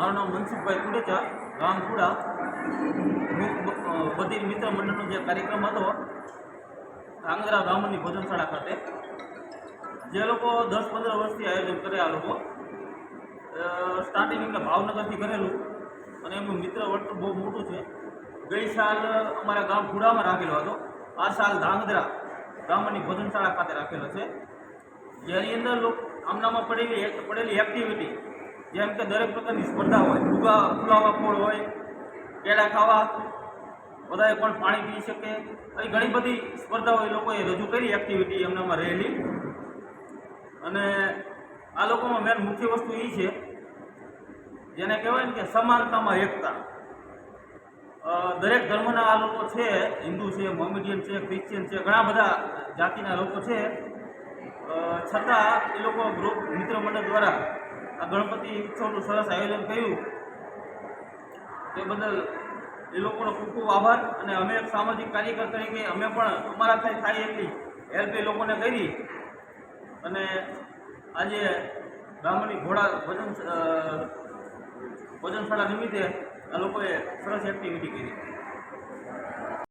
મારું નામ મનસુખભાઈ કુડેચા ગામ કુડા બધી મિત્ર મંડળનો જે કાર્યક્રમ હતો આંગરા બ્રાહ્મણની ભોજનશાળા ખાતે, જે લોકો દસ પંદર વર્ષથી આયોજન કરે આ લોકો. સ્ટાર્ટિંગ એમને ભાવનગરથી કરેલું, અને એમનું મિત્ર વર્તુળ બહુ મોટું છે. ગઈ સાલ અમારા ગામ ખુડામાં રાખેલો હતો, આ સાલ ધાંગધ્રા બ્રાહ્મણની ભોજનશાળા ખાતે રાખેલો છે. જેની અંદર લોકો આમનામાં પડેલી પડેલી એક્ટિવિટી જેમ કે દરેક પ્રકારની સ્પર્ધા હોય ફુગા ફુલાવા ફોડ હોય, કેળા ખાવા, બધાએ પણ પાણી પી શકે. આવી ઘણી બધી સ્પર્ધાઓ એ લોકોએ રજૂ કરી એક્ટિવિટી એમનામાં રહેલી. અને આ લોકોમાં મેન મુખ્ય વસ્તુ એ છે, જેને કહેવાય ને કે સમાનતામાં એકતા. દરેક ધર્મના આ લોકો છે, હિન્દુ છે મોમેડિયન છે ક્રિશ્ચિયન છે, ઘણા બધા જાતિના લોકો છે. છતાં એ લોકો ગ્રુપ મિત્ર મંડળ દ્વારા આ ગણપતિ ઉત્સવનું સરસ આયોજન કર્યું. તે બદલ એ લોકોનો ખૂબ ખૂબ આભાર અને અમે એક સામાજિક કાર્યકર તરીકે અમે પણ અમારા થાય એટલી હેલ્પ એ લોકોને કરી. અને આજે બ્રાહ્મણી ઘોડા ભજન ભજનશાળા નિમિત્તે આ લોકોએ સરસ એક્ટિવિટી કરી.